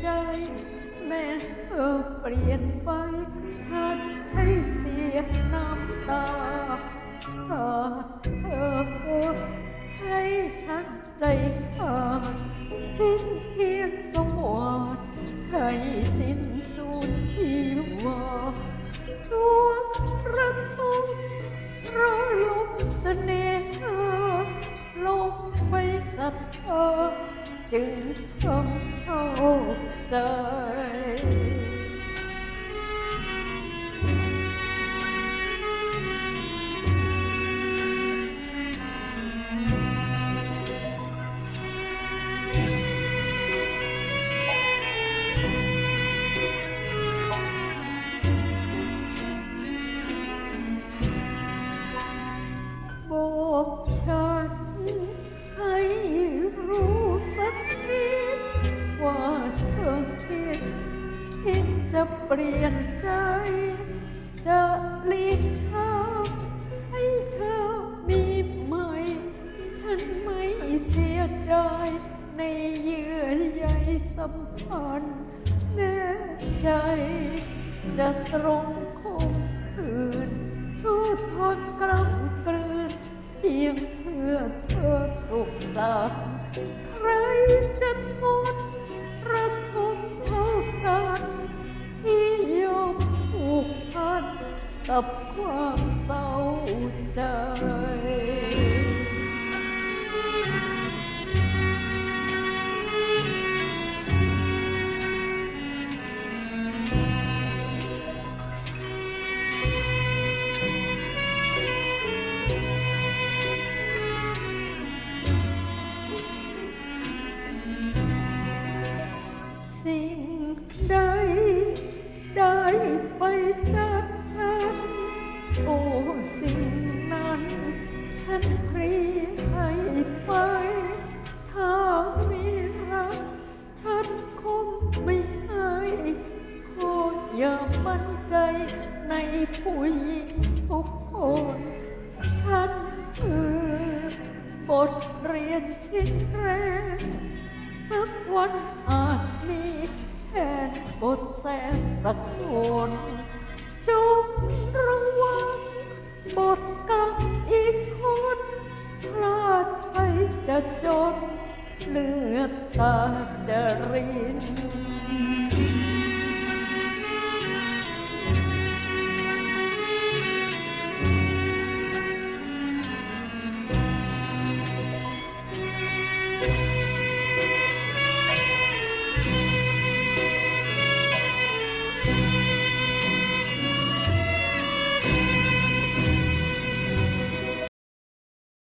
ใจ แม้เธอเปลี่ยนไปฉันใช้เสียน้ำตาถ้าเธอใช้ฉันใจขาดสิ้นเพียงสมวัติใช้สิ้นสูญชีวาสวงระทมรอลมเสน่หาลงไปศรัท ธาจึง คิดจะเปลี่ยนใจ จะหลีกทางให้เธอมีใหม่ ฉันไม่เสียดายในเยื่อใยสัมพันธ์แม้ใจ จะตรงคมคืน สู้ทนกล้ำกลืนเพียงเพื่อเธอสุขสันต์ใครจะทน นกับค ฉันพรีให้ไปถ้ามีรักฉันคงไม่ให้ขออย่ามั่นใจในผู้หญิงทุกคน ฉันคือบทเรียนชิ้นแรกสักวันอาจมีแทนบทแสนสักคนจง เลือดตาจะริน